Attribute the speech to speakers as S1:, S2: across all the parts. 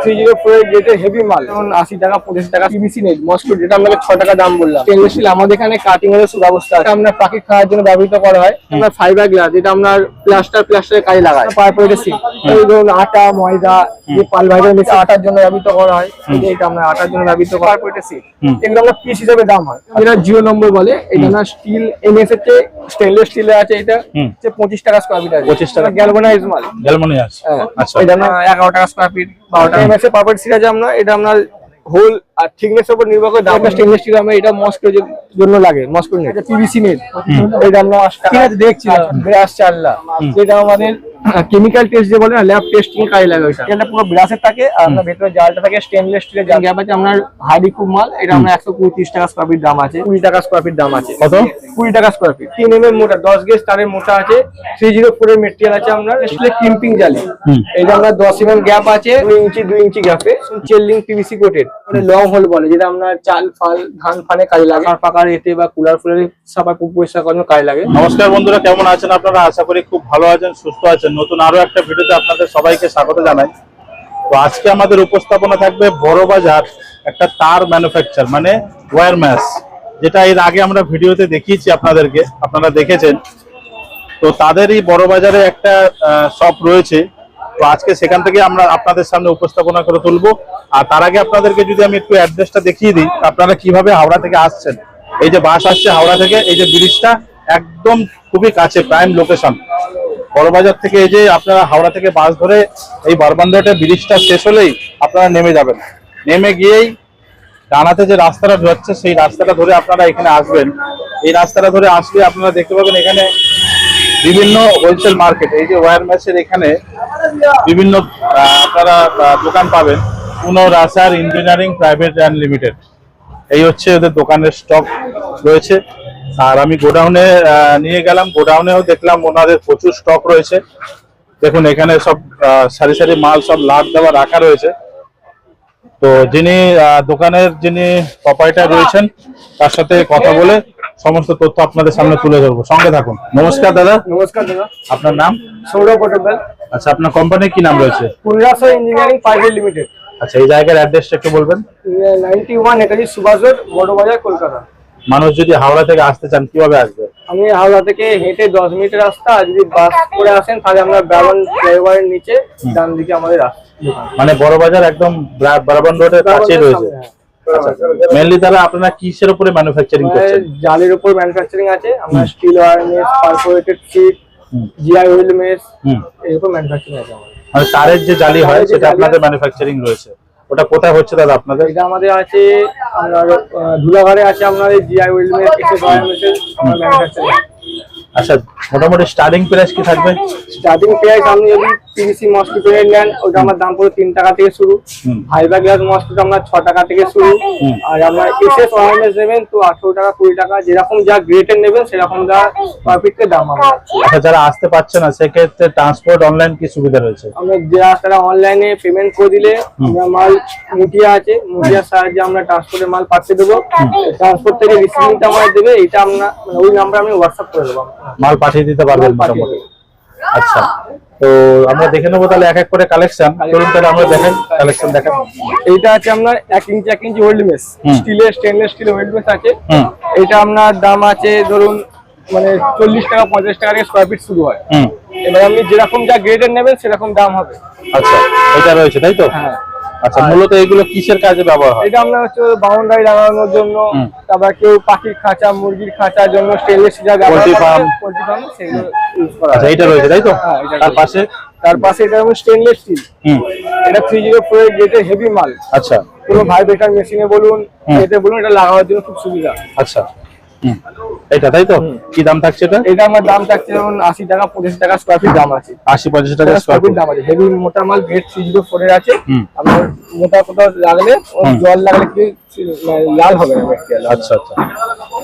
S1: Three zero four এর গেটের heavy মাল। যেমন আশি টাকা পঁচাশি টাকা পিভিসি নেট মস্কো যেটা আপনাকে ছ টাকা দাম বললাম। স্টেনলেস স্টিল আমাদের এখানে কাটিং এর সুব্যবস্থা আছে। আপনার পাখি খাওয়ার জন্য ব্যবহৃত করা হয়। আপনার ফাইবার গ্লাস যেটা আপনার প্লাস্টার প্লাস্টারের কাজে লাগায় পারপোরেটের এই ধরুন আটা ময়দা যে পাল ভাইজার মিশে আটার জন্য ব্যবহৃত করা হয়। এটা আমরা আটার জন্য ব্যবহৃত করা পারপোরেটের সিট এগুলো আমরা পিস হিসেবে দাম হয়। জিরো নম্বর বলে এটা না স্টিল এমএস এর চেয়ে স্টেনলেস আছে এটা। পঁচিশ টাকা স্কোয়ার ফিট আছে।
S2: 25 টাকা।
S1: গ্যালভানাইজ মাল।
S2: গ্যালমোনিয়াস
S1: হ্যাঁ,
S2: আচ্ছা।
S1: এটা আমরা এগারো টাকা স্কোয়ার ফিট বারো টাকা এমএস এর পাপড় আমরা এটা আপনার হোল আর থিকনেস উপর নির্ভর করে আমরা এটা মস্কোর জন্য লাগে মস্কো নেট এটা পিভিসি নেট এটা আমরা ঠিক আছে দেখছি। যেটা আমাদের কেমিক্যাল টেস্ট যে বলে না ল্যাব টেস্টিং কাজে লাগে ওইটা। এটা পুরো ব্রাশের থাকে আর আপনার ভেতরে জালটা থাকে স্টেনলেস স্টিলের জাল। গ্যাপ আছে আপনার হার্ডি খুব মাল এটা আমরা একশো পঁয়ত্রিশ টাকা স্কোয়ার ফিট দাম আছে। কুড়ি টাকা স্কোয়ার ফিট দাম আছে।
S2: কত?
S1: কুড়ি টাকা স্কোয়ার ফিট তিন এম এম মোটা দশ গেজ তারের মোটা আছে থ্রি জিরো ফোর এর মেটেরিয়াল আছে আপনার স্টিলের কিম্পিং জালি। এটা আমরা দশ এম এম গ্যাপ আছে দুই ইঞ্চি দুই ইঞ্চি গ্যাপে চেল্লিং পিভিসি কোটেড মানে লং হোল বলে যেটা আপনার চাল ফাল ধান ফানে কাজে লাগে। আর পাকার এতে বা কুলার ফুলের সাফা পরিষ্কার করার জন্য কাজে লাগে।
S2: নমস্কার বন্ধুরা কেমন আছেন আপনারা? আশা করি খুব ভালো আছেন সুস্থ আছেন। নতুন আরও একটা ভিডিওতে আপনাদের সবাইকে স্বাগত জানাই। তো আজকে আমাদের উপস্থাপনা থাকবে বড় বাজার, একটা তার ম্যানুফ্যাকচার মানে ওয়্যার ম্যাস যেটা এর আগে আমরা ভিডিওতে দেখিয়েছি আপনাদেরকে, আপনারা দেখেছেন। তো তাদেরই বড় বাজারে একটা শপ রয়েছে। তো আজকে সেখান থেকে আমরা আপনাদের সামনে উপস্থাপনা করে তুলবো। আর তার আগে আপনাদেরকে যদি আমি একটু অ্যাড্রেসটা দেখিয়ে দিই আপনারা কীভাবে হাওড়া থেকে আসছেন? এই যে বাস আসছে হাওড়া থেকে, এই যে ব্রিজটা একদম খুবই কাছে প্রাইম লোকেশন বড়বাজার থেকে এই যে আপনারা হাওড়া থেকে বাস ধরে এই বারবান ব্রিজটা শেষ হলেই আপনারা নেমে যাবেন। নেমে গিয়েই ডানাতে যে রাস্তাটা যাচ্ছে সেই রাস্তাটা ধরে আপনারা এখানে আসবেন। এই রাস্তাটা ধরে আসলে আপনারা দেখতে পাবেন এখানে বিভিন্ন হোলসেল মার্কেট এই যে ওয়ার ম্যাচের এখানে বিভিন্ন আপনারা দোকান পাবেন। পুনো রাসার ইঞ্জিনিয়ারিং প্রাইভেট অ্যান্ড লিমিটেড এই হচ্ছে ওদের দোকানের স্টক রয়েছে। আর আমি গোডাউনে নিয়ে গেলাম। গোডাউনেও দেখলাম ওনাদের প্রচুর স্টক রয়েছে। দেখুন এখানে সব সারি সারি মাল সব লাট দেওয়া রাখা রয়েছে। তো যিনি দোকানের যিনি প্রপাইটার রয়েছেন তার সাথে কথা বলে সমস্ত তথ্য আপনাদের সামনে তুলে ধরবো। সঙ্গে থাকুন। নমস্কার দাদা।
S1: নমস্কার দাদা।
S2: আপনার নাম?
S1: সৌরভ পটেল।
S2: আচ্ছা আপনার কোম্পানির কি নাম রয়েছে?
S1: পুনরাস ইঞ্জিনিয়ারিং প্রাইভেট লিমিটেড
S2: আচ্ছা এই জায়গার অ্যাড্রেসটা একটু বলবেন।
S1: Ninety one Netaji Subhash road Burrabazar Kolkata.
S2: মানুষ যদি হাওড়া থেকে আসতে চান কীভাবে আসবে?
S1: আমি হাওড়া থেকে হেঁটে দশ মিনিটের রাস্তা আর যদি বাস করে আসেন তাহলে আমরা ব্রাহ্মণ ফ্লাইওভারের নিচে ডান দিকে আমাদের রাস্তা।
S2: মানে বড় বাজার একদম বারাবান রোডের
S1: ব্রাহ্মণের
S2: রয়েছে। তারা আপনারা কিসের উপরে ম্যানুফ্যাকচারিং
S1: আমাদের
S2: করছেন?
S1: জালের উপর ম্যানুফ্যাকচারিং আছে। আমরা স্টিল মেস পারফোরেটেড সিট
S2: হুম।
S1: জিআই হুইল মেস এরকম ম্যানুফ্যাকচারিং আছে আমাদের।
S2: মানে তারের যে জালি হয় সেটা আপনাদের ম্যানুফ্যাকচারিং রয়েছে। ওটা কোথায় হচ্ছে দাদা আপনাদের?
S1: এটা আমাদের আছে আমরা ধুলাঘরে আছে আপনার জিআই মেসের আমার ম্যানুফ্যাকচারিং
S2: আচ্ছা মোটামুটি স্টার্টিং প্রাইস কি থাকবে?
S1: স্টার্টিং প্রাইস আপনি যদি পিভিসি মসকিটো নেন ওটা আমার দাম পড়ে তিন টাকা থেকে শুরু। ফাইবার গ্লাস মসকিটো আপনার ছ টাকা থেকে শুরু। আর আপনার এসএস ওয়ারলেস নেবেন তো আঠারো টাকা কুড়ি টাকা যেরকম যা গ্রেটের নেবেন সেরকম যা পারফেক্টের দাম হবে।
S2: আচ্ছা যারা আসতে পারছে না সেক্ষেত্রে ট্রান্সপোর্ট অনলাইন কি সুবিধা রয়েছে?
S1: আমরা যারা তারা অনলাইনে পেমেন্ট করে দিলে আমরা মাল মুটিয়া আছে মুটিয়ার সাহায্যে আমরা ট্রান্সপোর্টের মাল পাঠিয়ে দেবো। ট্রান্সপোর্ট থেকে রিসিভিংটা আমাদের দেবে এটা আমরা মানে ওই নাম্বার আমি হোয়াটসঅ্যাপ করে দেবো।
S2: মাল পাঠিয়ে দিতে পারবেন মোটামুটি। আচ্ছা। তো আমরা দেখে নেব তাহলে এক এক করে কালেকশন চলুন তাহলে আমরা দেখেন কালেকশন দেখেন।
S1: এইটা আছে আপনার এক ইঞ্চি এক ইঞ্চি ওয়েল্ড মেস। স্টিলের স্টেনলেস স্টিল ওয়েল্ড মেস আছে। এটা আপনার দাম আছে ধরুন মানে চল্লিশ টাকা পঞ্চাশ টাকা থেকে স্কোয়ার ফিট শুরু হয়। এবার আপনি যেরকম যা গ্রেডের নেবেন সেরকম দাম হবে।
S2: আচ্ছা এটা রয়েছে তাই তো?
S1: হ্যাঁ।
S2: আচ্ছা মূলত এগুলো কিসের কাজে ব্যবহার হয়?
S1: এটা আপনার হচ্ছে বাউন্ডারি লাগানোর জন্য তারপর কেউ পাখির খাঁচা মুরগির খাঁচার জন্য stainless steel
S2: Poultry farm।
S1: Poultry farm সেগুলো ইউজ করা
S2: আচ্ছা এইটা রয়েছে তাই তো?
S1: হ্যাঁ, এটা
S2: তার পাশে?
S1: তার পাশে এটা যেমন স্টেনলেস স্টিল এটা থ্রি জিরো ফোর গেটের হেভি মাল।
S2: আচ্ছা।
S1: কোনো ভাইব্রেটার মেশিনে বলুন। এতে বলুন এটা লাগানোর জন্য খুব সুবিধা।
S2: আচ্ছা। এটা তাই তো? কি দাম থাকছে এটা?
S1: এটা আমার দাম থাকছে যেমন আশি টাকা পঁচাশি টাকা স্কোয়ার ফিট দাম আছে।
S2: আশি পঁচাশি টাকা
S1: স্কোয়ার ফিট দাম আছে। হেভি মোটা মাল গেট থ্রি জিরো আছে। আপনার মোটা কোথাও লাগলে জল লাগলে কি লাল হবে না?
S2: আচ্ছা আচ্ছা।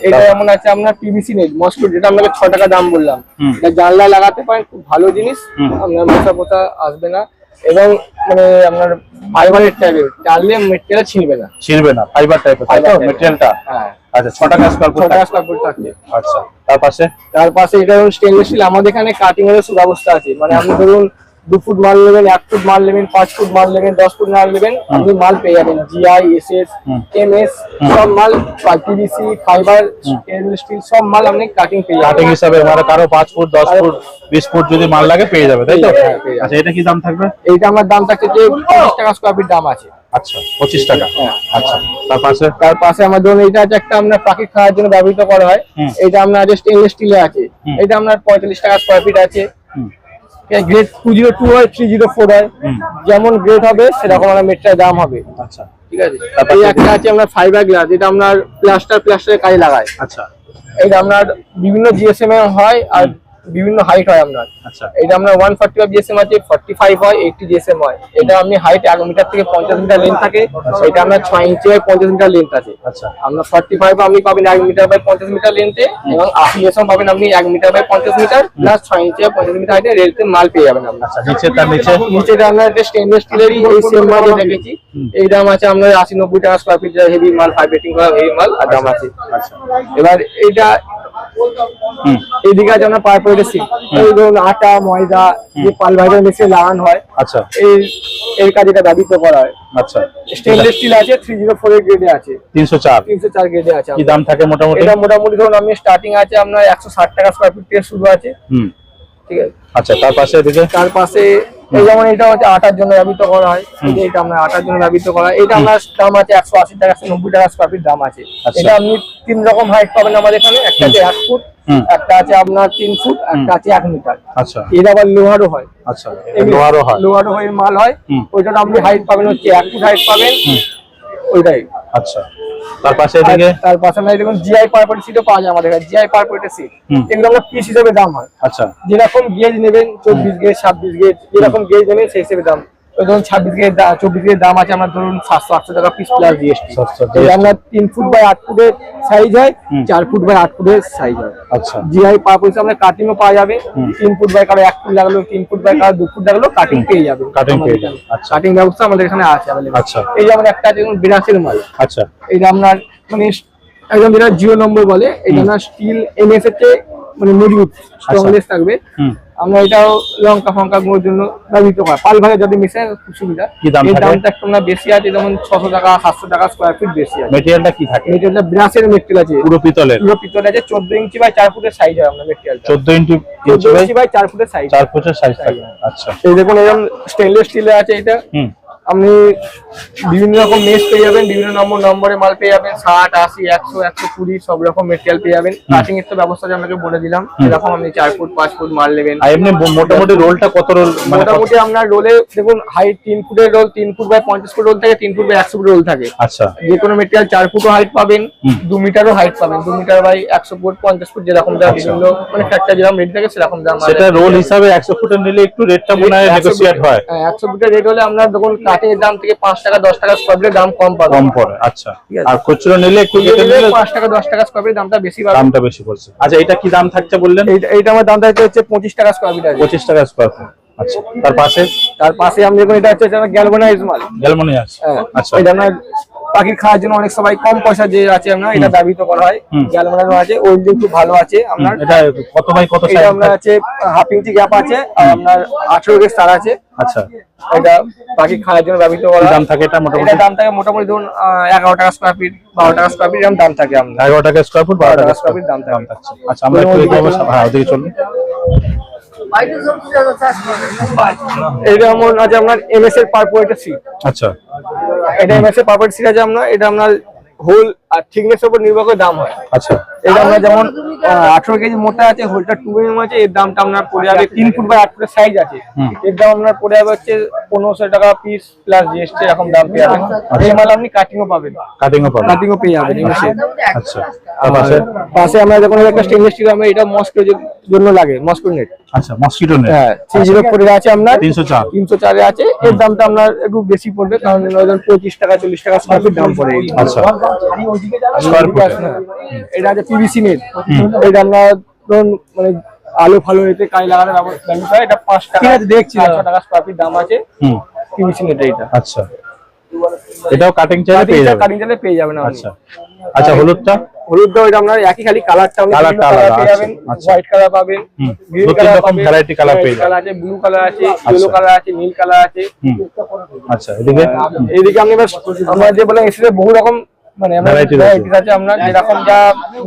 S1: এটা এমন আছে আপনার পিভিসি নেট মস্কো যেটা আপনাকে ছ টাকা দাম বললাম। এটা জানলা লাগাতে পারেন খুব ভালো জিনিস। আপনার মশা পোতা আসবে না। এবং মানে আপনার ফাইবারের টাইপের টানলে মেটেরিয়াল ছিঁড়বে না।
S2: ছিড়বে না ফাইবার টাইপের মেটেরিয়ালটা
S1: হ্যাঁ।
S2: আচ্ছা ছ টাকা স্কোয়ার
S1: ছ
S2: ফুট
S1: টাকা স্কোয়ার ফুট থাকছে
S2: আচ্ছা তার পাশে?
S1: তার পাশে এটা ধরুন স্টেনলেস স্টিল আমাদের এখানে কাটিং এর সুব্যবস্থা আছে। মানে আপনি ধরুন ফুট মাল নেবেন ফুট মাল নেবেন ফুট মাল নেবেন দশ ফুট মাল নেবেন আপনি মাল পেয়ে যাবেন। জিআই সব মাল পিভিসি ফাইবার স্টিল সব মাল আপনি কাটিং পেয়ে
S2: কাটিং
S1: যাবেন
S2: হিসাবে মানে কারও ফুট দশ
S1: কারো-
S2: ফুট বিশ ফুট যদি মাল লাগে পেয়ে যাবে তাই তো। আচ্ছা এটা কি দাম থাকবে?
S1: এইটা আমার দাম থাকছে যে পঁচিশ টাকা স্কোয়ার ফিট দাম আছে।
S2: আচ্ছা পঁচিশ টাকা।
S1: হ্যাঁ।
S2: আচ্ছা। তার পাশে?
S1: তার পাশে আমার ধরুন এটা আছে একটা আপনার পাখি খাওয়ার জন্য ব্যবহৃত করা হয়। এটা আপনার আছে স্টেনলেস স্টিলে আছে। এটা আপনার পঁয়তাল্লিশ টাকা স্কোয়ার ফিট আছে। গ্রেড টু জিরো টু হয় থ্রি জিরো ফোর হয়। যেমন গ্রেড হবে সেরকম আমার মেট্রার দাম হবে।
S2: আচ্ছা।
S1: ঠিক আছে? এই একটা আছে আপনার ফাইবার গ্লাস এটা আপনার প্লাস্টার প্লাস্টারের কাজে লাগায়।
S2: আচ্ছা।
S1: এটা আপনার বিভিন্ন জিএসএম এ হয় আর বিভিন্ন হাইট হয় আপনার
S2: আচ্ছা।
S1: এটা আপনার ওয়ান ফর্টি ফাইভ জিএসএম আছে ফর্টি ফাইভ হয় এইটটি জিএসএম হয়। এটা আপনি হাইট এক মিটার থেকে পঞ্চাশ মিটার লেন্থ থাকে। এটা আপনার ছয় ইঞ্চি হয় পঞ্চাশ মিটার লেন্থ আছে।
S2: আচ্ছা।
S1: আপনার ফর্টি ফাইভ আপনি পাবেন এক মিটার বাই পঞ্চাশ মিটার লেন্থে এবং আশি জিএসএম পাবেন আপনি এক মিটার বাই পঞ্চাশ মিটার প্লাস ছয় ইঞ্চি বাই পঞ্চাশ মিটার হাইটে রেলতে মাল পেয়ে যাবেন আপনার।
S2: আচ্ছা নিচে তার নিচে?
S1: আপনার একটা স্টেনলেস স্টিলেরই এই সেম মাল দেখেছি। এই দাম আছে আপনার আশি নব্বই টাকা স্কোয়ার ফিট হেভি মাল ফাইভ রেটিং করা হেভি মাল আর দাম আছে।
S2: আচ্ছা।
S1: এবার এইটা
S2: হুম।
S1: এইদিকে আছে আপনার পার পয়েন্টের এই ধরুন আটা ময়দা যে পাল ভাইজার মেশিনে লাগানো হয়
S2: আচ্ছা।
S1: এই এর কাজে এটা ব্যবহৃত করা হয়।
S2: আচ্ছা।
S1: স্টেনলেস স্টিল আছে এর গ্রেডে আছে।
S2: তিনশো চার।
S1: তিনশো চার গ্রেডে আছে
S2: কি দাম থাকে মোটামুটি?
S1: এটা মোটামুটি ধরুন আপনি স্টার্টিং আছে আপনার একশো ষাট টাকা স্কোয়ার ফিট থেকে শুরু আছে।
S2: হুম।
S1: ঠিক আছে।
S2: আচ্ছা তার পাশে এদিকে?
S1: তার পাশে এই যেমন এটা হচ্ছে আটার জন্য ব্যবহৃত করা হয় এটা আপনার আটার জন্য ব্যবহৃত করা হয়। এটা আপনার দাম আছে একশো আশি টাকা একশো নব্বই টাকা স্কোয়ার ফিট দাম আছে।
S2: আচ্ছা।
S1: এটা আপনি তিন রকম হাইট পাবেন আমাদের এখানে একটা আছে এক ফুট একটা আছে আপনার তিন ফুট একটা আছে এক মিটার
S2: আচ্ছা।
S1: এটা আবার লোহারও হয়।
S2: আচ্ছা লোহারও হয়।
S1: লোহারও হয় মাল হয়। ওইটা আপনি হাইট পাবেন হচ্ছে এক ফুট হাইট পাবেন। ওইটাই।
S2: আচ্ছা। তার পাশে এদিকে?
S1: তার পাশাপাশি দেখুন জিআই পারপেট সিটও পাওয়া যায় আমাদের কাছে। জিআই পারপেটের সিট। এগুলো আমরা পিস হিসেবে দাম হয়।
S2: আচ্ছা।
S1: যেরকম গেজ নেবেন চব্বিশ গেজ ছাব্বিশ গেজ যেরকম গেজ নেবেন সেই হিসেবে দাম। ধরুন ছাব্বিশ চব্বিশ দাম আছে ধরুন সাতশো আটশো টাকা পিস প্লাস জিএসটি
S2: 700
S1: আপনার তিন ফুট বাই আট ফুটের সাইজ হয় চার ফুট বাই আট ফুটের সাইজ হয়।
S2: আচ্ছা।
S1: জিআই পারপোজ আপনার কাটিংও পাওয়া যাবে তিন ফুট বাই কারও এক ফুট লাগল তিন ফুট বাই কারও দু ফুট লাগল কাটিং পেয়ে যাবে।
S2: Cutting পেয়ে যাবে, আচ্ছা।
S1: কাটিং ব্যবস্থা আমাদের এখানে আছে।
S2: আচ্ছা।
S1: এই যেমন একটা আছে যেমন বিরাশির মাল
S2: আচ্ছা।
S1: এটা আপনার মানে একদম যেটা জিও নম্বর বলে এটা আপনার স্টিল এর মানে মজবুত স্ট্রংনেস থাকবে।
S2: হুম।
S1: আমরা এটাও লঙ্কা ফঙ্কা গুঁড়োর জন্য ব্যবহৃত করা। পাল ভাগে যদি মিশে খুব সুবিধা। এর দামটা একটু না বেশি আছে যেমন ছশো টাকা সাতশো টাকা স্কোয়ার ফিট বেশি আছে।
S2: মেটেরিয়ালটা কি থাকে?
S1: মেটেরিয়ালটা ব্রাশের মেটেরিয়াল আছে।
S2: পুরো পিতলের?
S1: পুরো পিতল আছে চোদ্দ ইঞ্চি বাই চার ফুটের সাইজ হয় আমরা মেটেরিয়ালটা
S2: চোদ্দ ইঞ্চি
S1: চোদ্দ
S2: ইঞ্চি বাই
S1: ইঞ্চি বাই চার ফুটের সাইজ
S2: চার ফুটের সাইজ থাকে। আচ্ছা।
S1: এই দেখুন এরকম স্টেনলেস স্টিলের আছে এটা।
S2: হুম।
S1: আপনি বিভিন্ন রকম মেস পেয়ে যাবেন বিভিন্ন নম্বর নম্বরে মাল পেয়ে যাবেন ষাট আশি একশো একশো কুড়ি সব রকম মেটেরিয়াল পেয়ে যাবেন। কাটিং এর তো ব্যবস্থা যে আপনাকে বলে দিলাম। এরকম আপনি চার ফুট পাঁচ ফুট মাল নেবেন।
S2: এমনি মোটামুটি রোলটা কত রোল মানে
S1: মোটামুটি আপনার রোলে দেখুন হাইট তিন ফুটের রোল তিন ফুট বাই পঞ্চাশ ফুট রোল থাকে তিন ফুট বাই একশো ফুট রোল থাকে।
S2: আচ্ছা।
S1: যে কোনো মেটেরিয়াল চার ফুটও হাইট পাবেন দু মিটারও হাইট পাবেন। দু মিটার বাই একশো ফুট পঞ্চাশ ফুট যেরকম দাম
S2: আচ্ছা।
S1: বিভিন্ন মানে ফ্যাক্টর যেরকম রেট থাকে সেরকম দাম
S2: সেটা রোল হিসাবে একশো ফুটের নিলে একটু রেটটা মনে হয় নেগোসিয়েট হয়।
S1: হ্যাঁ, একশো ফুটের রেট হলে আপনার দেখুন কাঠের দাম থেকে পাঁচ টাকা দশ টাকা স্কোয়ার ফিটের দাম কম পাবে।
S2: কম পড়ে আচ্ছা। আর খুচরো নিলে
S1: পাঁচ টাকা দশ টাকা স্কোয়ার ফিটের দামটা বেশি পাবে।
S2: দামটা বেশি পড়ছে। আচ্ছা এটা কি দাম থাকছে বললেন?
S1: এইটা এইটা আমার দাম থাকছে হচ্ছে পঁচিশ টাকা স্কোয়ার ফিট আছে
S2: পঁচিশ টাকা স্কোয়ার ফিট আচ্ছা তার পাশে?
S1: তার পাশে আমি দেখুন এটা হচ্ছে গ্যালভানাইজ মাল।
S2: গ্যালমোনিয়াস
S1: হ্যাঁ।
S2: আচ্ছা।
S1: এটা পাখির খাওয়ার জন্য অনেক সবাই কম পয়সা যে আছে আপনার এটা ব্যবহৃত করা হয়।
S2: হুম।
S1: গ্যালভানাইজ আছে ওই দিন খুব ভালো আছে
S2: হুম,
S1: আপনার
S2: এটা কত বাই কত সাইজ
S1: আপনার আছে হাফ ইঞ্চি গ্যাপ আছে আর আপনার আঠেরো গেজ তার আছে।
S2: আচ্ছা।
S1: এটা পাখি খাওয়ার জন্য ব্যবহৃত করা
S2: দাম থাকে এটা মোটামুটি?
S1: এটা দাম থাকে মোটামুটি ধরুন আহ, এগারো টাকা স্কোয়ার ফিট বারো টাকা স্কোয়ার ফিট এরকম দাম থাকে আপনার
S2: এগারো টাকা স্কোয়ার ফুট বারো টাকা
S1: square
S2: স্কোয়ার ফুট
S1: দাম।
S2: থাকছে। আচ্ছা আমরা একটু হ্যাঁ ওদিকে চলুন।
S1: এটা আমার আছে আপনার এমএস এর পার সি
S2: আচ্ছা।
S1: এটা এমএস এর পার সি আছে আপনার এটা আপনার হোল আর থিকনেস উপর নির্ভর করে দাম হয়।
S2: আচ্ছা।
S1: এটা আমরা যেমন আঠারো কেজি মোটা আছে হোলটা টু এম আছে এর দামটা আপনার পড়ে যাবে তিন ফুট বাই আট ফুটের সাইজ আছে। এর দাম আপনার পড়ে যাবে হচ্ছে পনেরোশো টাকা পিস প্লাস জিএসটি এরকম দাম পেয়ে যাবেন। আর এই মাল আপনি কাটিংও পাবেন।
S2: কাটিংও পাবেন।
S1: কাটিংও পেয়ে যাবেন
S2: আচ্ছা। পাশে?
S1: পাশে আমরা যখন একটা স্টেনলেস স্টিল আমরা এটা মস্কো জন্য লাগে মস্কো নেট
S2: আচ্ছা মসকিটো নেট
S1: হ্যাঁ থ্রি জিরো ফোর আছে আপনার।
S2: তিনশো চার।
S1: তিনশো চারে আছে। এর দামটা আপনার একটু বেশি পড়বে কারণ পঁচিশ টাকা চল্লিশ টাকা স্কোয়ার ফিট দাম পড়ে।
S2: আচ্ছা। Square foot
S1: হ্যাঁ। এটা আছে পিভিসি নেট এটা আপনার ধরুন মানে আলু ফালু এতে কাজে লাগানোর ব্যবস্থা এটা পাঁচ টাকা দেখছি টাকা স্কোয়ার ফিট দাম আছে। পিভিসি নেট এটা
S2: আচ্ছা। এটাও কাটিং চাইলে পেয়ে যাবেন।
S1: কাটিং চালে পেয়ে যাবেন।
S2: আচ্ছা। আচ্ছা হলুদটা?
S1: হলুদটা ওইটা আপনার একই খালি কালারটা
S2: Colourটা আলাদা,
S1: পেয়ে
S2: আচ্ছা,
S1: যাবেন।
S2: আচ্ছা।
S1: হোয়াইট কালার পাবেন। গ্রিন কালার পাবেন।
S2: variety colour পেয়ে
S1: কালার আছে ব্লু কালার আছে
S2: আচ্ছা।
S1: ইয়েলো কালার আছে নীল কালার আছে।
S2: আচ্ছা এদিকে?
S1: এইদিকে আপনি এবার আমরা যে বলেন এসে বহু রকম মানে আমরা আছে যেরকম যা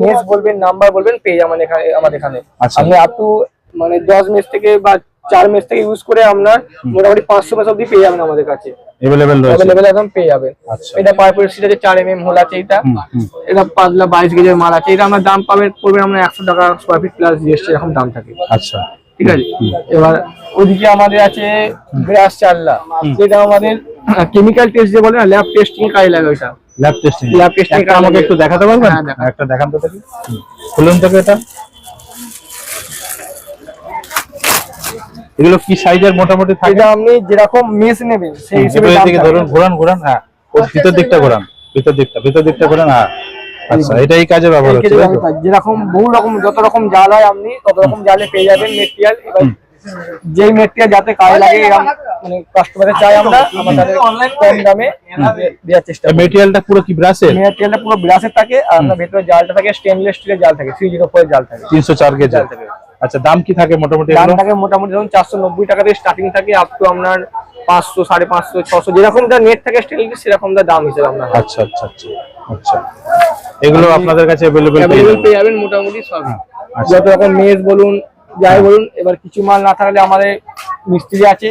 S1: মেস বলবেন নাম্বার বলবেন পেয়ে যাবেন এখানে আমাদের এখানে।
S2: আচ্ছা।
S1: আপনি আপ টু মানে দশ মেস থেকে বা চার মেস থেকে ইউজ করে আপনার মোটামুটি পাঁচশো মেস অব্দি পেয়ে যাবেন আমাদের কাছে।
S2: এভেলেবেল
S1: অ্যাভেলেবেল একদম পেয়ে যাবেন।
S2: আচ্ছা।
S1: এটা সিট আছে চার এম এম হোল আছে এটা। পাতলা বাইশ গেজের মাল আছে। এটা আমরা দাম পাবে পড়বে আমরা একশো টাকা স্কোয়ার ফিট প্লাস জিএসটি এরকম দাম থাকে।
S2: আচ্ছা।
S1: ঠিক আছে? এবার ওদিকে আমাদের আছে গ্রাস চাল্লা। যেটা আমাদের কেমিক্যাল টেস্ট যে বলে না ল্যাব টেস্টিং কাজে লাগে ওইটা।
S2: ল্যাব টেস্টিং
S1: testing
S2: একটা আমাকে একটু দেখাতে পারবেন
S1: হ্যাঁ,
S2: একটা দেখান তো দেখি। খুলুন তো এটা। এগুলো কি সাইজের মোটামুটি থাকে?
S1: এটা আপনি যেরকম মেস নেবেন সেই হিসেবে
S2: ধরুন ঘোরান ঘোরান হ্যাঁ। ওর ভিতর দিকটা ঘোরান ভিতর দিকটা ভিতর দিকটা ঘোরান হ্যাঁ। আচ্ছা এটা এই কাজে ব্যবহার হচ্ছে।
S1: যেরকম বহু রকম যত রকম জাল হয় আপনি তত রকম জালে পেয়ে যাবেন মেটেরিয়াল এবার যেই মেটেরিয়াল যাতে কাজে লাগে মানে কাস্টমারের চাই আমরা আমরা কম দামে দেওয়ার চেষ্টা করি
S2: মেটেরিয়ালটা পুরো কি ব্রাশের
S1: মেটেরিয়ালটা পুরো ব্রাশের থাকে আর আপনার ভেতরে জালটা থাকে স্টেনলেস স্টিলের জাল থাকে থ্রি জিরো ফোর জাল থাকে।
S2: তিনশো চার কেজি
S1: জাল থাকে।
S2: আচ্ছা দাম কি থাকে মোটামুটি
S1: দাম থাকে মোটামুটি ধরুন চারশো নব্বই টাকা থেকে স্টার্টিং থাকে আপ টু আপনার পাঁচশো সাড়ে পাঁচশো ছশো যেরকম যা নেট থাকে স্টেনলেস সেরকম দা দাম হিসেবে আপনার
S2: আচ্ছা আচ্ছা আচ্ছা আচ্ছা। এগুলো আপনাদের কাছে অ্যাভেলেবেল
S1: পেয়ে যাবেন। মোটামুটি সব।
S2: আচ্ছা।
S1: যত রকম মেজ বলুন যাই বলুন এবার কিছু মাল না থাকলে আমাদের মিস্ত্রি আছে।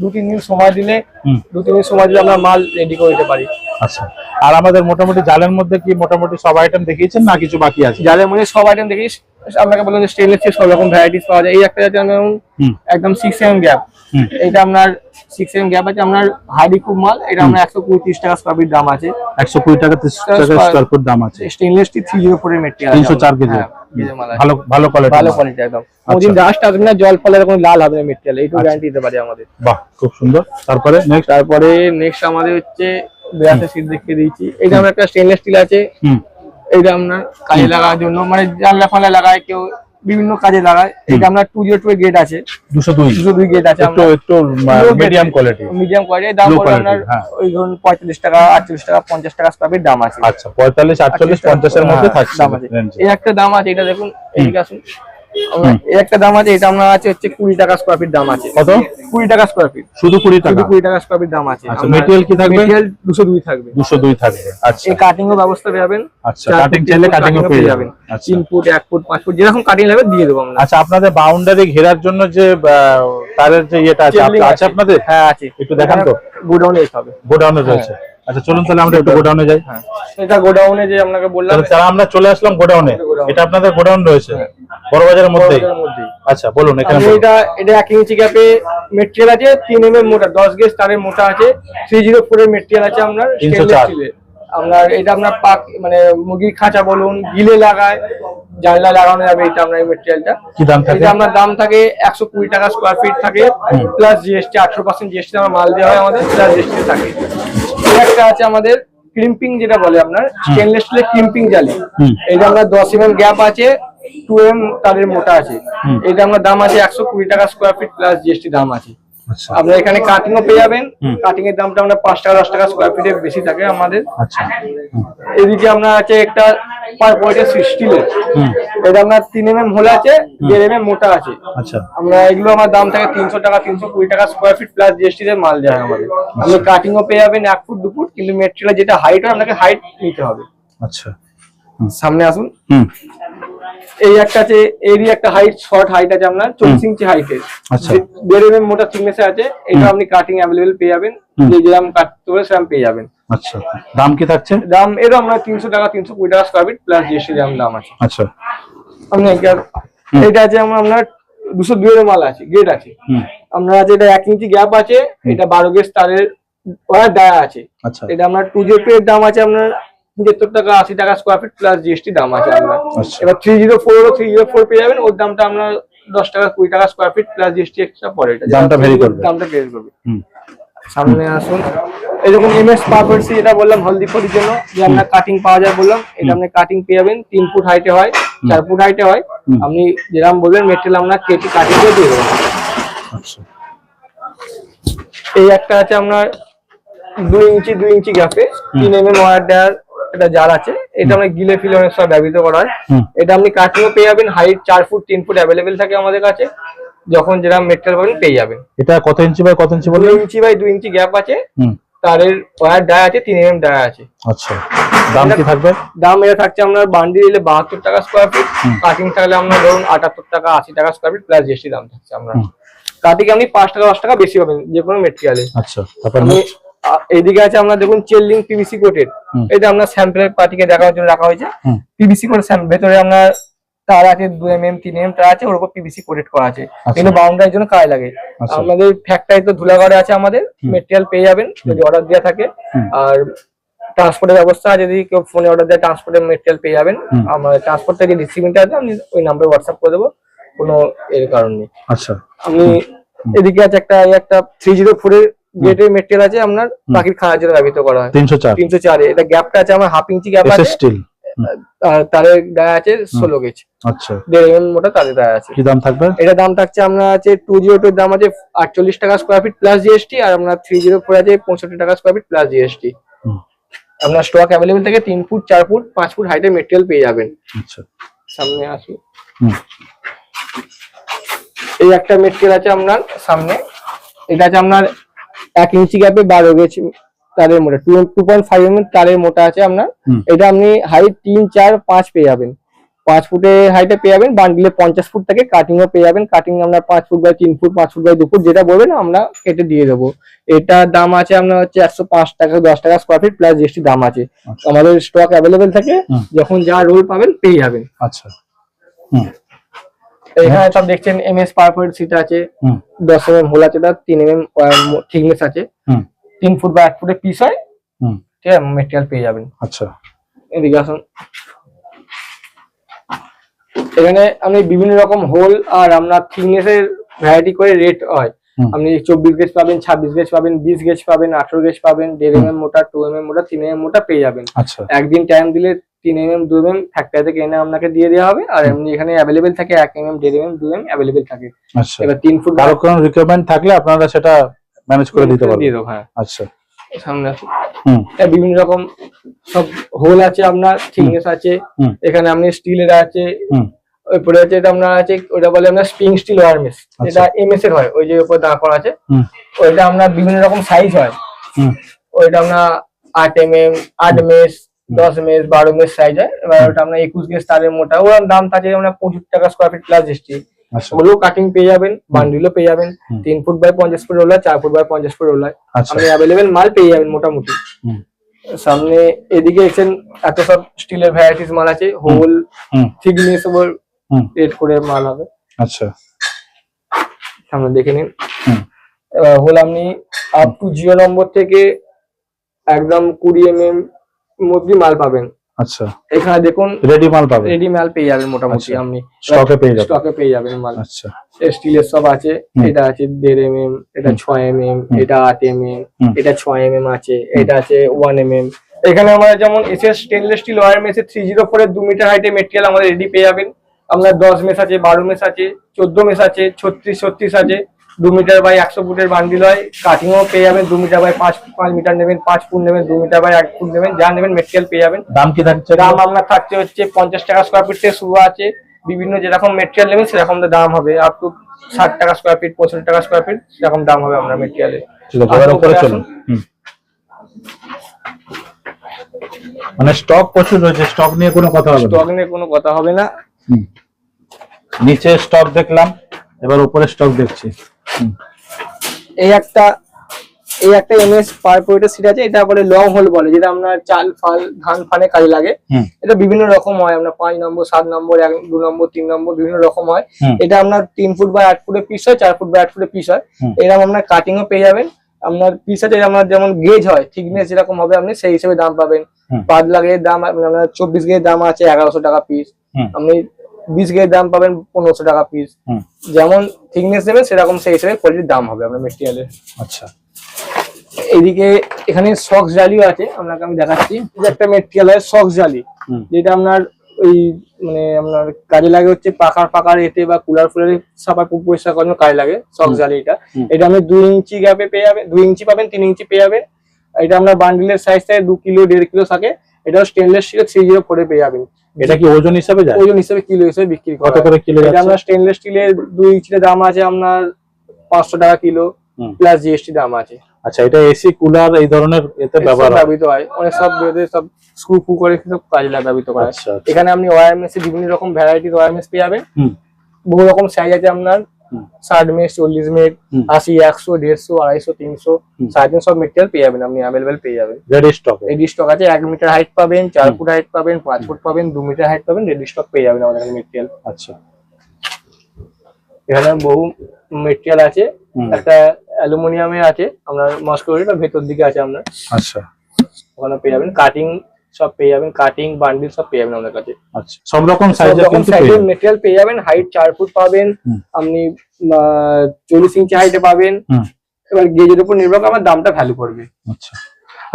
S1: দু তিন দিন সময় দিলে। দু তিন সময় দিলে আমরা মাল রেডি করে দিতে পারি।
S2: আচ্ছা। আর আমাদের মোটামুটি জালের মধ্যে কি মোটামুটি সব আইটেম দেখিয়েছেন না কিছু বাকি আছে?
S1: জালের মধ্যে সব আইটেম দেখি আপনাকে বললাম যে স্টেনলেস স্টিল সব রকম ভ্যারাইটিস পাওয়া যায়। এই একটা
S2: হুম।
S1: একদম সিক্স এম গ্যাপ এটা আপনার সিক্স এম গ্যাপ আছে। আপনার হাইডি খুব মাল। এটা আমরা একশো পঁয়ত্রিশ টাকা স্কোয়ার ফিট দাম আছে।
S2: একশো কুড়ি টাকা তিরিশ টাকা স্কোয়ার ফুট দাম আছে।
S1: Stainless steel three zero four এর মেটেরিয়াল
S2: তিনশো চার কেজি। ভালো ভালো কোয়ালিটি
S1: ভালো কোয়ালিটি একদম। কোনদিন ডাস্ট আসবে না জল ফলে কোনো লাল হবে না মেটেরিয়াল এইটুকু গ্যারান্টি দিতে পারি আমাদের।
S2: বাহ খুব সুন্দর। তারপরে
S1: তারপরে নেক্সট আমাদের হচ্ছে ব্রাশের সিট দেখিয়ে দিয়েছি। এইটা আমরা একটা স্টেনলেস স্টিল আছে এইটা আপনার কাজে লাগার জন্য মানে জানলা ফানলা লাগায় কেউ বিভিন্ন কাজে লাগায় এটা আমরা টু জিরো টু গেট আছে।
S2: দুশো দুই।
S1: দুশো দুই গেট আছে
S2: একটু মিডিয়াম কোয়ালিটি
S1: মিডিয়াম কোয়ালিটি দাম পড়বে আপনার
S2: হ্যাঁ।
S1: ওই ধরুন পঁয়তাল্লিশ টাকা আটচল্লিশ টাকা পঞ্চাশ টাকা স্কোয়ার দাম আছে।
S2: আচ্ছা পঁয়তাল্লিশ আটচল্লিশ পঞ্চাশের মধ্যে
S1: হ্যাঁ,
S2: থাকছে
S1: দাম আছে। এই একটা দাম আছে এটা দেখুন এইদিকে আসুন। আমরা- এই একটা দাম আছে এটা আপনার আছে হচ্ছে কুড়ি টাকা স্কোয়ার ফিট দাম আছে।
S2: কত?
S1: কুড়ি টাকা স্কোয়ার ফিট
S2: শুধু কুড়ি টাকা?
S1: কুড়ি টাকা স্কোয়ার ফিট দাম আছে।
S2: আচ্ছা, material কি থাকবে?
S1: মেটেরিয়াল দুশো দুই থাকবে।
S2: দুশো দুই থাকবে আচ্ছা।
S1: এই কাটিং ও ব্যবস্থা পেয়ে যাবেন।
S2: আচ্ছা, cutting চাইলে cutting ও পেয়ে যাবেন। আচ্ছা।
S1: তিন ফুট এক ফুট পাঁচ ফুট যেরকম কাটিং লাগবে দিয়ে দেবো আমরা।
S2: আচ্ছা আপনাদের বাউন্ডারি ঘেরার জন্য যে তারের যে ইয়েটা আছে আছে। আপনাদের?
S1: হ্যাঁ আছে।
S2: একটু দেখান তো।
S1: গোডাউনে হবে।
S2: গোডাউনে রয়েছে। আচ্ছা চলুন তাহলে আমরা একটু গোডাউনে যাই।
S1: হ্যাঁ এটা গোডাউনে যে আপনাকে বললাম।
S2: তাহলে আমরা চলে আসলাম গোডাউনে। এটা আপনাদের গোডাউন রয়েছে বড় বাজারের মধ্যেই। আচ্ছা বলুন এখানে
S1: এটা এটা এক ইঞ্চি গ্যাপে মেটেরিয়াল আছে তিন এম এম মোটা দশ গেজ তারের মোটা আছে থ্রি জিরো ফোর এর মেটেরিয়াল আছে আপনার
S2: 304
S1: stainless আপনার এটা আপনার পাক মানে মুরগির খাঁচা বলুন গিলে লাগায় জানলা লাগানো যাবে এটা আপনার এই মেটেরিয়ালটা
S2: কি দাম থাকে?
S1: এটা আপনার দাম থাকে একশো কুড়ি টাকা স্কোয়ার ফিট থাকে প্লাস জিএসটি আঠারো পার্সেন্ট জিএসটি আমার মাল দেওয়া হয় আমাদের প্লাস জিএসটি থাকে। একটা আছে আমাদের ক্রিম্পিং যেটা বলে আপনার স্টেনলেস স্টিলের ক্রিম্পিং জালি। এটা আমরা দশ এম গ্যাপ আছে টু এম তারের মোটা আছে। এটা আমরা দাম আছে একশো কুড়ি টাকা স্কোয়ার ফিট প্লাস জিএসটি দাম আছে। আপনার এখানে কাটিং ও পেয়ে যাবেন। কাটিং এর দামটা আমরা পাঁচ টাকা দশ টাকা স্কোয়ার ফিটে বেশি থাকে আমাদের।
S2: আচ্ছা।
S1: এদিকে আপনার আছে একটা পার পয়েন্টে স্টিলের
S2: হুম,
S1: এটা আপনার তিন এম এম হোলে আছে দেড় এম এম মোটা আছে।
S2: আচ্ছা।
S1: আমরা এগুলো আমার দাম থাকে তিনশো টাকা তিনশো কুড়ি টাকা স্কোয়ার ফিট প্লাস জিএসটি তে মাল দেওয়া হয় আমাদের। আপনি কাটিং ও পেয়ে যাবেন এক ফুট দু ফুট কিন্তু মেটেরিয়াল যেটা হাইট হয় আপনাকে হাইট নিতে হবে।
S2: আচ্ছা।
S1: সামনে আসুন। এই একটা আছে এরই একটা হাইট শর্ট হাইট আছে আপনার চল্লিশ ইঞ্চি হাইটের
S2: আচ্ছা।
S1: দেড় এম মোটা থিকনেস আছে এটা আপনি কাটিং অ্যাভেলেবেল পেয়ে যাবেন। যে যেরকম কাটতে পারে সেরকম পেয়ে যাবেন।
S2: আচ্ছা। দাম কি থাকছে?
S1: দাম এর আমরা তিনশো টাকা তিনশো কুড়ি টাকা স্কোয়ার ফিট প্লাস জিএসটি দাম দাম আছে।
S2: আচ্ছা।
S1: আপনি এটা আছে আমার আপনার দুশো এর মাল আছে গেট আছে। আমরা আছে এটা এক ইঞ্চি গ্যাপ আছে এটা বারো গেজ তারের ওয়ার দেয়া আছে।
S2: আচ্ছা।
S1: এটা আপনার টু এর দাম আছে আপনার পঁচাত্তর টাকা আশি টাকা স্কোয়ার ফিট প্লাস জিএসটি দাম আছে আপনার।
S2: আচ্ছা।
S1: এবার three zero four three zero four পেয়ে যাবেন ওর দামটা আপনার দশ টাকা কুড়ি টাকা square feet plus GST extra পরে এটা।
S2: দামটা vary করবে।
S1: দামটা ভেরি করবে। সামনে আসুন। এরকম এম এস পারফেক্সি এটা বললাম হলদি ফলির জন্য যে আপনার কাটিং পাওয়া যায় বললাম এটা আপনি কাটিং পেয়ে যাবেন তিন ফুট হাইটে হয় চার ফুট হাইটে হয়। আপনি যেরকম বলবেন মেটেরিয়াল আমরা কেটে কাটিং দিয়ে দেবো।
S2: আচ্ছা।
S1: এই একটা আছে আপনার দুই ইঞ্চি দুই ইঞ্চি গ্যাপে তিন এম এম ওয়ার দেয়ার এটা জার আছে এটা আমরা গিলে ফিলে অনেক সময় ব্যবহৃত করা হয়। এটা আপনি কাটিংও পেয়ে যাবেন হাইট চার ফুট তিন ফুট অ্যাভেলেবেল থাকে আমাদের কাছে। যখন যেরকম মেটেরিয়াল পাবেন পেয়ে যাবেন।
S2: এটা কত ইঞ্চি বাই কত ইঞ্চি বললেন?
S1: ইঞ্চি বাই দুই ইঞ্চি গ্যাপ আছে। তারের ওয়ার ডায়া আছে তিন এম ডায়া আছে।
S2: আচ্ছা। দাম কি থাকবে?
S1: দাম এটা থাকছে আপনার বান্ডিল দিলে বাহাত্তর টাকা স্কোয়ার ফিট কাটিং থাকলে আপনার ধরুন আটাত্তর টাকা আশি টাকা স্কোয়ার ফিট প্লাস জিএসটি দাম থাকছে
S2: হুম।
S1: কাটিং আপনি পাঁচ টাকা দশ টাকা বেশি পাবেন যে কোনো মেটেরিয়ালে
S2: আচ্ছা তারপর
S1: এইদিকে আছে আপনার দেখুন চেল্লিং পিভিসি কোটেড। এটা আপনার স্যাম্পলের পার্টিকে দেখার জন্য রাখা হয়েছে। পিভিসি কোটেড ভেতরে আপনার তার আছে দু এম এম তিন এম তার আছে ওর উপর পিভিসি কোটেড করা আছে।
S2: আচ্ছা।
S1: এগুলো বাউন্ডারির জন্য কাজে লাগে।
S2: আচ্ছা।
S1: আমাদের ফ্যাক্টরি তো ধুলাগড়ে আছে আমাদের। মেটেরিয়াল পেয়ে যাবেন যদি অর্ডার দেওয়া থাকে। আর ট্রান্সপোর্টের ব্যবস্থা যদি কেউ ফোনে অর্ডার দেয় ট্রান্সপোর্টের মেটেরিয়াল পেয়ে যাবেন। আমার ট্রান্সপোর্ট থেকে ডিস্ট্রিবিউটার আছে আমি ওই নাম্বারে হোয়াটসঅ্যাপ করে দেবো। কোনো এর কারণ নেই।
S2: আচ্ছা।
S1: আমি এদিকে আছে একটা একটা থ্রি জিরো ফোর এর গেটের মেটেরিয়াল আছে আপনার পাখির খাওয়ার জন্য ব্যবহৃত করা হয়।
S2: তিনশো চার।
S1: তিনশো চারে এটা গ্যাপটা আছে আমার হাফ ইঞ্চি গ্যাপ আছে।
S2: স্টিল।
S1: আর তারের গায়ে আছে ষোলো গেজ
S2: আচ্ছা।
S1: দেড় এম মোটা আছে।
S2: কি দাম থাকবে?
S1: এটা দাম থাকছে আপনার আছে টু জিরো টুর দাম আছে আটচল্লিশ টাকা স্কোয়ার ফিট প্লাস জিএসটি আর আপনার থ্রি জিরো ফোর আছে পঁয়ষট্টি টাকা স্কোয়ার ফিট প্লাস জিএসটি আপনার স্টক অ্যাভেলেবেল থেকে তিন ফুট চার ফুট পাঁচ ফুট হাইটের মেটেরিয়াল পেয়ে যাবেন।
S2: আচ্ছা।
S1: সামনে আসি।
S2: হুম।
S1: এই একটা মেটেরিয়াল আছে আপনার সামনে। এটা আছে আপনার এক ইঞ্চি গ্যাপে বারো গেজ তারের মোটা two two point five M তারের মোটা আছে আপনার। এটা আপনি হাইট তিন চার পাঁচ পেয়ে যাবেন। পাঁচ ফুটে হাইটে পেয়ে যাবেন বান্ডিলে পঞ্চাশ ফুট থেকে কাটিংও পেয়ে যাবেন। কাটিং আপনার পাঁচ ফুট বাই তিন ফুট পাঁচ ফুট বাই দু ফুট যেটা বলবেন আমরা কেটে দিয়ে দেবো। এটার দাম আছে আপনার হচ্ছে একশো পাঁচ টাকা দশ টাকা স্কোয়ার ফিট প্লাস জিএসটি দাম আছে।
S2: আচ্ছা।
S1: আমাদের স্টক অ্যাভেলেবেল থাকে। যখন যা রোল পাবেন পেয়ে যাবেন।
S2: আচ্ছা। হুম।
S1: এখানে সব দেখছেন এম এস সিট আছে দশ এম এম হোল আছে তার তিন এম এম থিকনেস আছে। তিন ফুট বা এক ফুটের পিস হয় ঠিক আছে মেটেরিয়াল পেয়ে যাবেন।
S2: আচ্ছা।
S1: এদিকে আসুন। এখানে আপনি বিভিন্ন রকম হোল আর আপনার থিকনেস এর ভ্যারাইটি করে রেট হয়। আপনি চব্বিশ গেজ পাবেন ছাব্বিশ গেজ পাবেন বিশ গেজ পাবেন আঠারো গেজ পাবেন দেড় এম এম মোটা টু এম এম মোটা তিন এম এম মোটা পেয়ে যাবেন।
S2: আচ্ছা।
S1: একদিন টাইম দিলে তিন এম এম দু এম এম ফ্যাক্টরি থেকে এনে আপনাকে দিয়ে দেওয়া হবে। আর এমনি এখানে অ্যাভেলেবেল থাকে এক এম এম দেড় এম এম দু এম অ্যাভেলেবেল থাকে।
S2: আচ্ছা।
S1: এবার তিন ফুট
S2: কারও কোনো রিকোয়ারমেন্ট থাকলে আপনারা সেটা ম্যানেজ করে দিতে
S1: দিয়ে
S2: পারবেন
S1: দেবো হ্যাঁ।
S2: আচ্ছা।
S1: সামনে বিভিন্ন রকম সব হোল আছে আপনার থিকনেস আছে এখানে আপনি স্টিলের আছে ওইপরে আছে এটা আপনার আছে ওটা বলে আপনার স্প্রিং স্টিল ওয়ারমেস। এটা এমএস এর হয় ওই যে উপর দাঁড় করা আছে। ওইটা আপনার বিভিন্ন রকম সাইজ হয়। ওইটা আপনার আট এম এম আট মেস দশ মেস বারো মেস সাইজ হয় এবার ওটা আপনার একুশ গেজ তারের মোটা। ওর দাম থাকে আপনার পঁচিশ টাকা স্কোয়ার ফিট প্লাস জিএসটি ওগুলো কাটিং পেয়ে যাবেন বান্ডিলও পেয়ে যাবেন। তিন ফুট বাই পঞ্চাশ ফুট রোলার চার ফুট বাই পঞ্চাশ ফুট রোলার
S2: আচ্ছা।
S1: আপনি অ্যাভেলেবেল মাল পেয়ে যাবেন মোটামুটি। সামনে এদিকে এসেছেন এত সব স্টিলের ভ্যারাইটিস মাল আছে। হোল থিকনেস ওপর রেড করে মাল হবে।
S2: আচ্ছা।
S1: সামনে দেখে নিন। হোল আপনি আপ টু জিরো নম্বর থেকে একদম কুড়ি এম এম মধ্যে মাল পাবেন।
S2: আচ্ছা।
S1: এখানে দেখুন
S2: রেডি মাল পাবেন?
S1: রেডি মাল পেয়ে যাবেন মোটামুটি
S2: আচ্ছা।
S1: আপনি।
S2: স্টকে পেয়ে যাবে
S1: স্টকে পেয়ে যাবেন মাল।
S2: আচ্ছা।
S1: স্টিলের সব আছে। এটা আছে দেড় এম এম এটা ছয় এম এম এটা আট এম এম এটা ছয় এম এম আছে এটা আছে ওয়ান এম এম এখানে আমরা যেমন S S stainless steel wire মেসে থ্রি জিরো ফোর এর দু মিটার হাইটের মেটেরিয়াল আমাদের রেডি পেয়ে যাবেন। আপনার দশ মেস আছে বারো মেস আছে চোদ্দ মেস আছে ছত্রিশ ছত্রিশ আছে। দু মিটার বাই একশো ফুটের বান্ডিল হয়। কাটিংও পেয়ে যাবেন দু মিটার বাই পাঁচ পাঁচ মিটার নেবেন পাঁচ ফুট নেবেন দু মিটার বাই এক ফুট নেবেন যা নেবেন মেটেরিয়াল পেয়ে যাবেন।
S2: দাম কি থাকছে?
S1: দাম আপনার থাকছে হচ্ছে পঞ্চাশ টাকা স্কোয়ার ফিট থেকে শুরু আছে। বিভিন্ন যেরকম মেটেরিয়াল নেবেন সেরকম দাম হবে। আপ টু ষাট টাকা স্কোয়ার ফিট পঁয়ষট্টি টাকা স্কোয়ার ফিট সেরকম দাম হবে আপনার
S2: হুম। মানে স্টক প্রচুর রয়েছে স্টক নিয়ে কোনো কথা হবে
S1: স্টক নিয়ে কোনো কথা হবে না।
S2: নিচে স্টক দেখলাম এবার উপরে স্টক দেখছি।
S1: এই একটা এই একটা এমএস পার পয়েন্টের সিট আছে এটা বলে লং হোল বলে যেটা আপনার চাল ফাল ধান ফানে কাজে লাগে। এটা বিভিন্ন রকম হয় আপনার পাঁচ নম্বর সাত নম্বর এক দু নম্বর তিন নম্বর বিভিন্ন রকম হয়। এটা আপনার তিন ফুট বা আট ফুটের পিস হয় চার ফুট বা আট ফুটের পিস হয়। এরকম আপনার কাটিংও পেয়ে যাবেন। আপনার পিস আছে আপনার যেমন গেজ হয় থিকনেস যেরকম হবে আপনি সেই হিসেবে দাম পাবেন।
S2: হুম।
S1: পাতলা গেজের দাম আপনার চব্বিশ গেজের দাম আছে এগারোশো টাকা পিস আপনি বিশ গেজের দাম পাবেন পনেরোশো টাকা পিস যেমন থিকনেস নেবেন সেরকম সেই হিসেবে কোয়ালিটির দাম হবে আপনার মেটেরিয়ালের
S2: আচ্ছা।
S1: এইদিকে এখানে সক্স জালিও আছে আপনাকে আমি দেখাচ্ছি। একটা মেটেরিয়াল হয় সক্স জালি। যেটা আপনার ওই মানে আপনার কাজে লাগে হচ্ছে পাকার পাকার এতে বা কুলার ফুলার সাফা পরিষ্কার করার জন্য কাজে লাগে সক্স জালি এটা এটা আপনি দুই ইঞ্চি গ্যাপে পেয়ে যাবেন দুই ইঞ্চি পাবেন তিন ইঞ্চি পেয়ে যাবেন। এটা আপনার বান্ডিলের সাইজ থাকে দু কিলো দেড় কিলো থাকে। এটাও স্টেনলেস স্টিলের থ্রি জিরো ফোরে পেয়ে যাবেন।
S2: এটা কি ওজন হিসাবে যায়?
S1: ওজন হিসেবে কিলো হিসেবে বিক্রি
S2: কত করে কিলো
S1: এটা আপনার স্টেনলেস স্টিলের দুই ইঞ্চির দাম আছে আপনার পাঁচশো টাকা কিলো প্লাস জিএসটি দাম আছে।
S2: আচ্ছা এটা এসি কুলার এই ধরনের এতে ব্যবহার হয়?
S1: ব্যবহৃত হয়। অনেক সব সব স্ক্রু ফু করে সব কাজে লাগে ব্যবহৃত করা হয়।
S2: আচ্ছা আচ্ছা।
S1: এখানে আপনি ওয়ারমেস বিভিন্ন রকম ভ্যারাইটির ওয়ারমেস পেয়ে যাবেন। বহু রকম সাইজ আছে আপনার। ষাট মিনিট চল্লিশ মিনিট আশি একশো দেড়শো আড়াইশো তিনশো সাড়ে তিনশো মেটেরিয়াল পেয়ে যাবেন আপনি অ্যাভেলেবেল পেয়ে যাবেন।
S2: রেডি স্টক
S1: রেডি স্টক আছে এক মিটার হাইট পাবেন চার ফুট হাইট পাবেন পাঁচ ফুট পাবেন দু মিটার হাইট পাবেন রেডি স্টক পেয়ে যাবেন আমাদের মেটেরিয়াল
S2: আচ্ছা।
S1: এখানে বহু মেটেরিয়াল আছে। একটা অ্যালুমিনিয়ামের আছে আপনার মস্কোরিটা ভেতর দিকে আছে আপনার
S2: আচ্ছা।
S1: ওখানে পেয়ে যাবেন কাটিং সব পেয়ে যাবেন কাটিং বান্ডিল সব পেয়ে যাবেন আমাদের কাছে।
S2: আচ্ছা সব রকম সাইজের কিন্তু
S1: সাইজের মেটেরিয়াল পেয়ে যাবেন। হাইট চার ফুট পাবেন। আপনি চল্লিশ ইঞ্চি হাইটে পাবেন। এবার গেজের উপর নির্ভর করে আমার দামটা ভ্যালু করবে
S2: আচ্ছা।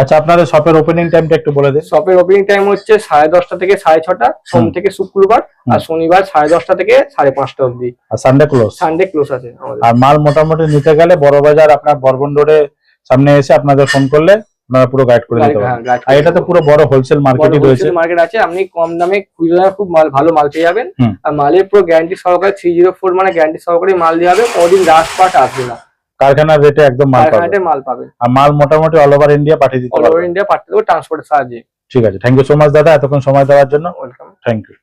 S2: আচ্ছা আপনাদের শপের ওপেনিং টাইমটা একটু বলে দিন।
S1: শপের ওপেনিং টাইম হচ্ছে সাড়ে দশটা থেকে সাড়ে ছটা সোম থেকে শুক্রবার আর শনিবার সাড়ে দশটা থেকে সাড়ে পাঁচটা অবধি।
S2: আর সানডে ক্লোজ
S1: সানডে ক্লোজ আছে
S2: আর মাল মোটামুটি নিতে গেলে বড় বাজার আপনার বরবন রোডে সামনে এসে আপনাদের ফোন করলে আপনারা পুরো গাইড করে দিতে
S1: হ্যাঁ,
S2: পারবেন আর এটা তো পুরো বড় হোলসেল মার্কেটই রয়েছে।
S1: মার্কেট আছে আপনি কম দামে খুচরা খুব মাল ভালো মাল পেয়ে যাবেন। আর মালের পুরো গ্যারান্টি সহকারে থ্রি জিরো ফোর মানে গ্যারান্টি সহকারে মাল দেওয়া হবে। কোনোদিন রাস পাট আসবে না।
S2: কারখানার রেটে একদম মাল পাবেন।
S1: মাল পাবেন।
S2: আর মাল মোটামুটি অল ওভার ইন্ডিয়া পাঠিয়ে দিতে
S1: অল ওভার ইন্ডিয়া পাঠাতে দেবো ট্রান্সপোর্টের সাহায্যে।
S2: ঠিক আছে থ্যাংক ইউ সো মাচ দাদা এতক্ষণ সময় দেওয়ার জন্য।
S1: Welcome
S2: thank you